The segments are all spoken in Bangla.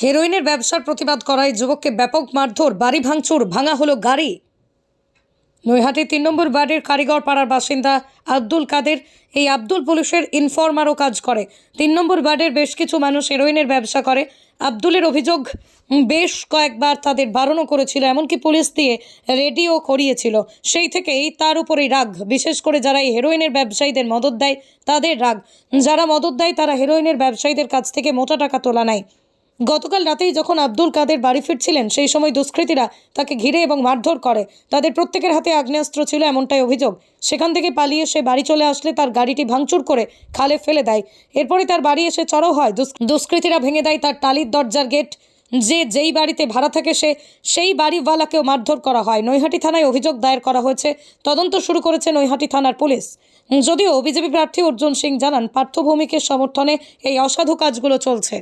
হেরোইনের ব্যবসার প্রতিবাদ করায় যুবককে ব্যাপক মারধর, বাড়ি ভাঙচুর, ভাঙা হলো গাড়ি। নৈহাটি তিন নম্বর ওয়ার্ডের কারিগর পাড়ার বাসিন্দা আব্দুল কাদের এই আব্দুল পুলিশের ইনফর্মারও কাজ করে। তিন নম্বর ওয়ার্ডের বেশ কিছু মানুষ হেরোইনের ব্যবসা করে। আব্দুলের অভিযোগ বেশ কয়েকবার তাদের বারণও করেছিল, এমনকি পুলিশ দিয়ে রেডিও করিয়েছিল। সেই থেকেই তার উপরেই রাগ। বিশেষ করে যারা এই হেরোইনের ব্যবসায়ীদের মদত দেয়, তাদের রাগ। যারা মদত দেয়, তারা হেরোইনের ব্যবসায়ীদের কাছ থেকে মোটা টাকা তোলা নেয়। গতকাল রাতেই যখন আব্দুল কাদের বাড়ি ফিরছিলেন, সেই সময় দুষ্কৃতীরা তাকে ঘিরে এবং মারধর করে। তাদের প্রত্যেকের হাতে আগ্নেয়াস্ত্র ছিল এমনটাই অভিযোগ। সেখান থেকে পালিয়ে সে বাড়ি চলে আসলে তার গাড়িটি ভাঙচুর করে খালে ফেলে দেয়। এরপরে তার বাড়ি এসে চড়াও হয়। দুষ্কৃতীরা ভেঙে দেয় তার টালির দরজার গেট যে যেই বাড়িতে ভাড়া থাকে সে, সেই বাড়িওয়ালাকেও মারধর করা হয়। নৈহাটি থানায় অভিযোগ দায়ের করা হয়েছে। তদন্ত শুরু করেছে নৈহাটি থানার পুলিশ। যদিও বিজেপি প্রার্থী অর্জুন সিং জানান পার্থভূমিকের সমর্থনে এই অসাধু কাজগুলো চলছে।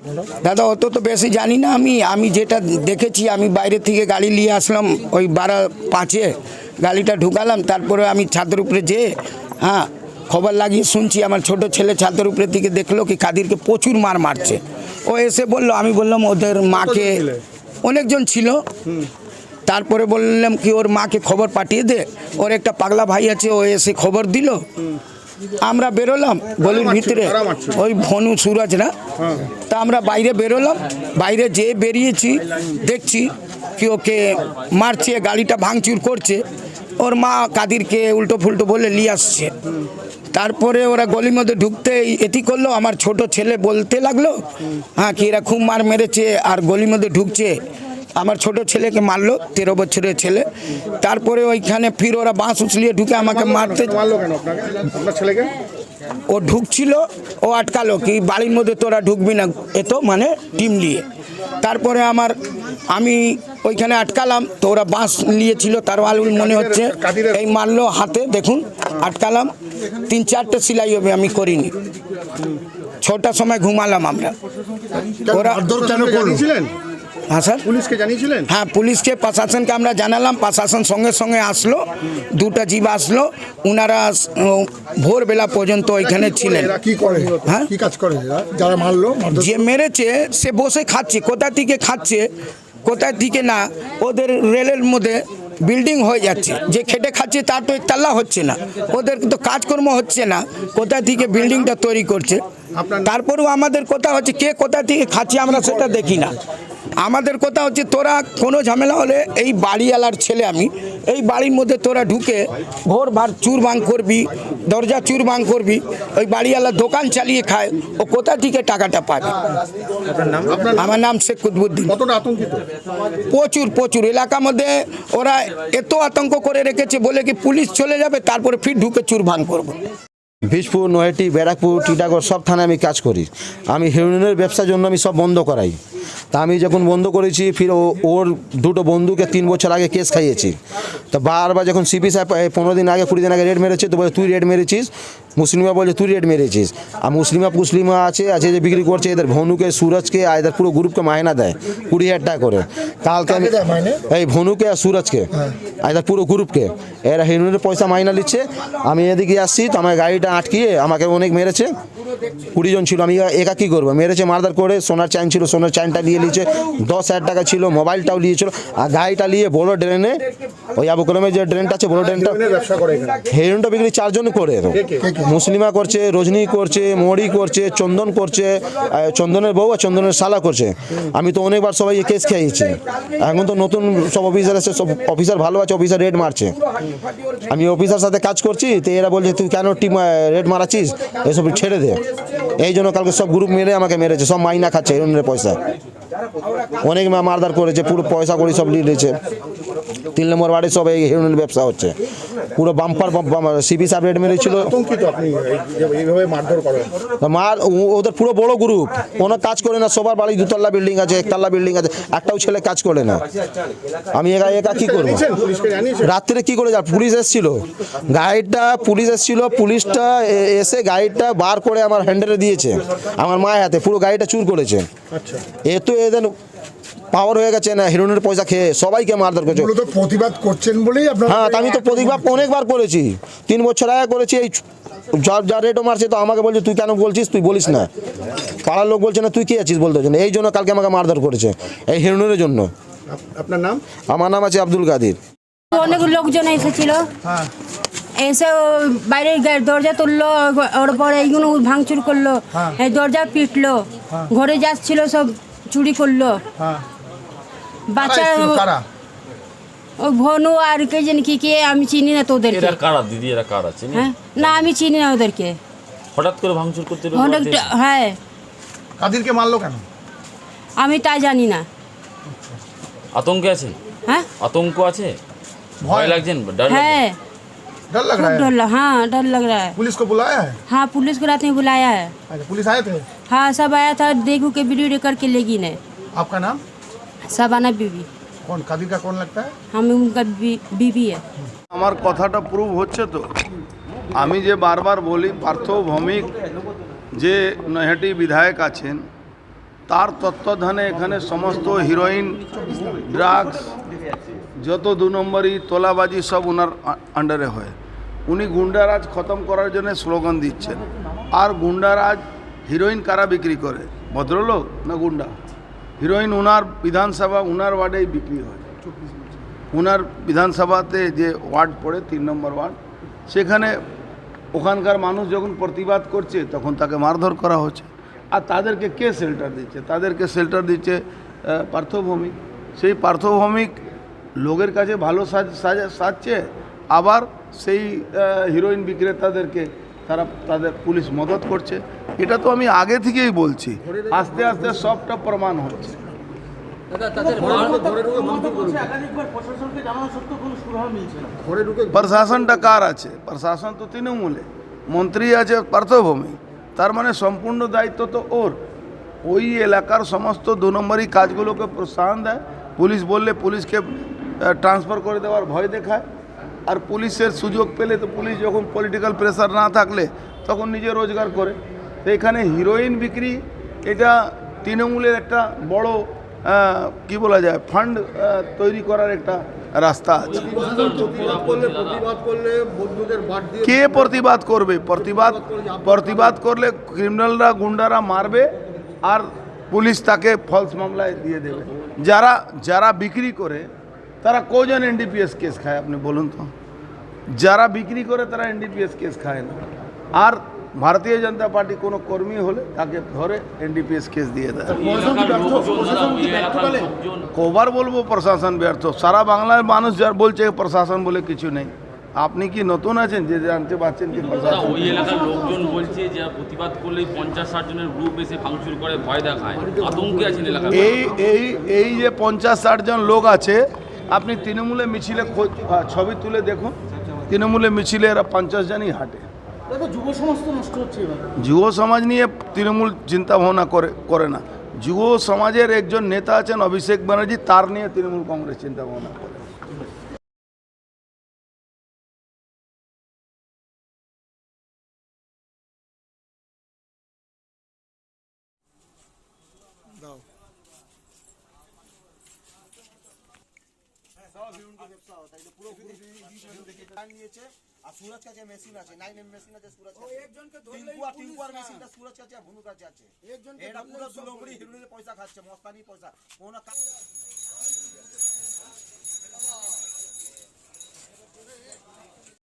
দাদা, অত তো বেশি জানি না আমি। আমি যেটা দেখেছি, আমি বাইরে থেকে গাড়ি নিয়ে আসলাম, ওই বারো পাঁচে। গাড়িটা ঢুকালাম, তারপরে আমি ছাদের উপরে যেয়ে হ্যাঁ খবর লাগিয়ে শুনছি, আমার ছোট ছেলে ছাদের উপরে দিকে দেখল কি কাদিরকে প্রচুর মার মারছে। ও এসে বলল আমি বললাম ওদের মাকে অনেকজন ছিল। তারপরে বললাম কি ওর মাকে খবর পাঠিয়ে দে। ওর একটা পাগলা ভাই আছে ও এসে খবর দিল। আমরা বেরোলাম গলির ভিতরে। ওই ভনু সুরজ না? তা আমরা বাইরে বেরোলাম। বাইরে যে বেরিয়েছি দেখছি কি ওকে মারছে গাড়িটা ভাঙচুর করছে। ওর মা কাদিরকে উল্টো ফুলটো বলে নিয়ে আসছে। তারপরে ওরা গলির মধ্যে ঢুকতে এটি করল আমার ছোট ছেলে বলতে লাগল হ্যাঁ কি এরা খুব মার মেরেছে আর গলির মধ্যে ঢুকছে। আমার ছোট ছেলেকে মারলো তেরো বছরের ছেলে। তারপরে ওইখানে ফির ওরা বাঁশ উছলিয়ে ঢুকে আমাকে মারতে মারলো কেন আপনাকে? আপনার ছেলেকে? ও ঢুকছিল ও আটকালো কি বাড়ির মধ্যে তোরা ঢুকবি না এতো মানে টিম নিয়ে। তারপরে আমার আমি ওইখানে আটকালাম তো ওরা বাঁশ নিয়েছিল তার আলুল মনে হচ্ছে এই মারলো হাতে দেখুন। আটকালাম তিন চারটে সেলাই হবে আমি করিনি। ছটার সময় ঘুমালাম আমরা। ওরা হ্যাঁ স্যার? পুলিশকে জানিয়েছিলেন? হ্যাঁ পুলিশকে প্রশাসনকে আমরা জানালাম প্রশাসন সঙ্গে সঙ্গে আসলো দুটা জীব আসলো ওনারা ভোরবেলা পর্যন্ত ওইখানে ছিলেন। কি করে? হ্যাঁ? কি কাজ করে? যারা মারলো যে মেরেছে সে বসে খাচ্ছে কোথা থেকে খাচ্ছে কোথা থেকে না ওদের রেলের মধ্যে বিল্ডিং হয়ে যাচ্ছে। যে খেটে খাচ্ছে তার তো তাল্লা হচ্ছে না। ওদের তো কাজকর্ম হচ্ছে না। কোথা থেকে বিল্ডিংটা তৈরি করছে? তারপরেও আমাদের কথা হচ্ছে কে কোথা থেকে খাচ্ছে আমরা সেটা দেখি না। আমাদের কথা হচ্ছে তোরা কোনো ঝামেলা হলে এই বাড়িওয়ালার ছেলে আমি এই বাড়ির মধ্যে তোরা ঢুকে ভোর ভার চুর ভাঙ করবি দরজা চুর ভাঙ করবি ওই বাড়িওয়ালা দোকান চালিয়ে খায় ও কোথা থেকে টাকাটা পাবে আমার নাম শেখ কুতবুদ্দিন। প্রচুর প্রচুর। এলাকার মধ্যে ওরা এত আতঙ্ক করে রেখেছে বলে কি পুলিশ চলে যাবে তারপরে ফির ঢুকে চুর ভাঙ করব। বীজপুর নয়টি ব্যারাকপুর, টিটাগড় সব থানায় আমি কাজ করি। আমি হিরোইনের ব্যবসার জন্য আমি সব বন্ধ করাই। তা আমি যখন বন্ধ করেছি, ফির ওর দুটো বন্ধুকে তিন বছর আগে কেস খাইয়েছি। তো বারবার যখন সিপি সাহেব পনেরো দিন আগে, কুড়ি দিন আগে রেড মেরেছে, তো তুই রেড মেরেছিস? মুসলিমা বলছে তুই রেড মেরেছিস। আর মুসলিমা মুসলিমা আছে আছে যে বিক্রি করছে এদের ভনুকে সুরজকে আর এদের পুরো গ্রুপকে মায়না দেয় কুড়ি হাজার টাকা করে। কালকে আমি? এই ভনুকে আর সুরজকে আর এদের পুরো গ্রুপকে এরা হিরুনের পয়সা মাইনা নিচ্ছে। আমি এদিকে আসছি তো আমার গাড়িটা আটকিয়ে আমাকে অনেক মেরেছে। কুড়ি জন ছিল। আমি একা কী করব? মেরেছে মারদার করে সোনার চাইন ছিল সোনার চাইনটা নিয়ে নিয়েছে। দশ হাজার টাকা ছিল মোবাইলটাও নিয়েছিল। আর গাড়িটা নিয়ে বড় ড্রেনে ওই আবু কলমের যে ড্রেনটা আছে বড় ড্রেনটা হেরোইনটা বিক্রি চারজন করে মুসলিমা করছে রজনী করছে মরি করছে চন্দন করছে চন্দনের বউ আর চন্দনের শালা করছে। আমি তো অনেকবার সবাই কেস খেয়েছি। এখন তো নতুন সব অফিসার আছে সব অফিসার ভালো আছে অফিসার রেড মারছে। আমি অফিসার সাথে কাজ করছি তো এরা বলছে তুই কেন টিম রেড মারাচ্ছিস? এসব ছেড়ে দে। এই জন্য কালকে সব গ্রুপ মেরে আমাকে মেরেছে, সব মাইনা খাচ্ছে হেরোইনের পয়সা। অনেক মারদার করেছে, পুরো পয়সা করি সব নিয়ে নিয়েছে তিন নম্বর বাড়ি সব এই হেরোইনের ব্যবসা হচ্ছে। পুরো বাম্পার সিপি সাহেব রেড মেরেছিল মার ওদের পুরো বড় গ্রুপ কোনো কাজ করে না সবার বাড়ি দুতলা বিল্ডিং আছে একতলা বিল্ডিং আছে একটাও ছেলে কাজ করে না। আমি একা একা কি করব? রাত্রে কি করে যা পুলিশ এসেছিল। গাড়িটা পুলিশ এসেছিল পুলিশটা এসে গাড়িটা বার করে আমার হ্যান্ডেলে দিয়েছে। আমার মায়ের হাতে পুরো গাড়িটা চুর করেছে। আচ্ছা। এ তো এদের পাওয়ার হয়ে গেছে না হিরোইনের পয়সা খেয়ে সবাইকে মারধর করছে। প্রতিবাদ করছেন বলেই আপনার হ্যাঁ আমি তো প্রতিবাদ অনেকবার করেছি। তিন বছর আগে করেছি এই যা যা রেটও মারছে তো আমাকে বলছে তুই কেন বলছিস? তুই বলিস না। পাড়ার লোক বলছে না তুই কে আছিস? বলতে জন্য এই জন্য কালকে আমাকে মারধর করেছে এই হিরণের জন্য। আপনার নাম? আমার নাম আছে আব্দুল কাদির। অনেক লোকজন এসেছিল। হ্যাঁ। এসে বাইরে দরজা তুললো ওর পরে এইগুলো ভাঙচুর করল হ্যাঁ। এই দরজা পিটলো ঘরে যাচ্ছিল সব চুরি করল। হ্যাঁ। বাচ্চা কারা এসেছিল? কারা ও ভনু আর কে জানি কি কে আমি চিনি না তোদেরকে এরা কারা দিদি এরা কারা চিনি হ্যাঁ না আমি চিনি না ওদেরকে হঠাৎ করে ভাঙচুর করতে এলো অনেক বাড়িতে এসে? হ্যাঁ কাদিরকে মারলো কেন আমি তা জানি না আতঙ্কে আছেন হ্যাঁ আতঙ্ক আছে ভয় লাগছেন ডর है डर लग खूब रहा है डर लग हाँ डर लग रहा है पुलिस को बुलाया है हाँ पुलिस को रात में बुलाया है अच्छा पुलिस आए थे हाँ सब आया था देखू के वीडियो रिकॉर्ड के लेगी ने आपका नाम सबाना बीबी कौन कादिर का कौन लगता है हम उनका बी- बीबी है আমার কথাটা প্রুভ হচ্ছে তো আমি যে বারবার বলি পার্থ ভৌমিক যে নৈহাটি বিধায়ক আছেন তার তত্ত্বাবধানে এখানে সমস্ত হিরোইন ড্রাগস যত দু নম্বরই তোলাবাজি সব ওনার আ- আন্ডারে হয় উনি গুন্ডারাজ খতম করার জন্য স্লোগান দিচ্ছেন আর গুন্ডারাজ হিরোইন কারা বিক্রি করে ভদ্রলোক না গুন্ডা হিরোইন উনার বিধানসভা, উনার ওয়ার্ডেই বিক্রি হয়। ওনার বিধানসভাতে যে ওয়ার্ড পড়ে, তিন নম্বর ওয়ার্ড, সেখানে ওখানকার মানুষ যখন প্রতিবাদ করছে, তখন তাকে মারধর করা হচ্ছে। আর তাদেরকে কে শেল্টার দিচ্ছে? তাদেরকে শেল্টার দিচ্ছে পার্থভৌমিক। সেই পার্থভৌমিক লোকের কাছে ভালো সাজ সাজা- সাজছে, আবার সেই হিরোইন বিক্রেতাদেরকে তারা তাদের পুলিশ মদত করছে। এটা তো আমি আগে থেকেই বলছি। আস্তে আস্তে সবটা প্রমাণ হচ্ছে। প্রশাসনটা কার আছে? প্রশাসন তো তৃণমূলে। মন্ত্রী আছে পার্থভূমি। তার মানে সম্পূর্ণ দায়িত্ব তো ওর। ওই এলাকার সমস্ত দু নম্বরই কাজগুলোকে প্রোৎসাহন দেয়। পুলিশ বললে পুলিশকে ট্রান্সফার করে দেওয়ার ভয় দেখায়। আর পুলিশের সুযোগ পেলে তো পুলিশ যখন পলিটিক্যাল প্রেসার না থাকলে তখন নিজে রোজগার করে। তো এখানে হিরোইন বিক্রি, এটা তৃণমূলের একটা বড় কি বলা যায় ফান্ড তৈরি করার একটা রাস্তা আছে। কে প্রতিবাদ করবে? প্রতিবাদ প্রতিবাদ করলে ক্রিমিনালরা গুন্ডারা মারবে আর পুলিশ তাকে ফলস মামলায় দিয়ে দেবে। যারা যারা বিক্রি করে তারা কজন এনডিপিএস কেস খায় আপনি বলুন তো? যারা বিক্রি করে তারা এনডিপিএস কেস খায় না। আর ভারতীয় জনতা পার্টি কোনো কর্মী হলে তাকে ধরে এনডিপিএস কেস দিয়ে দেয়। কবার বলব প্রশাসন ব্যর্থ। সারা বাংলার মানুষ যার বলছে প্রশাসন বলে কিছু নেই। আপনি কি নতুন আছেন? যে জানতে পারছেন কি প্রশাসন ওই এলাকার লোকজন বলছে যে প্রতিবাদ করলেই পঞ্চাশ ষাট জনের গ্রুপ এসে ভাঙচুর করে ভয় দেখায়। আতঙ্কে আছেন এলাকার এই এই এই যে পঞ্চাশ ষাট জন লোক আছে আপনি তৃণমূলে মিছিলে ছবি তুলে দেখুন। তৃণমূলে মিছিলে এরা পঞ্চাশ জনই হাঁটে। যুব সমাজ নিয়ে তৃণমূল চিন্তা ভাবনা করে করে না। যুব সমাজের একজন নেতা আছেন অভিষেক ব্যানার্জি তার নিয়ে তৃণমূল কংগ্রেস চিন্তা ভাবনা করে। আর সুরজ কাছে মেশিন আছে নাইন এম মেশিন আছে সুরজ টিঙ্কু আর টিঙ্কু মেশিনটা সুরজ কাছে আর ভুনু কাছে আছে। এটা পুরো দু নম্বরই হিরোইনের পয়সা খাচ্ছে মস্তানি পয়সা। কোনো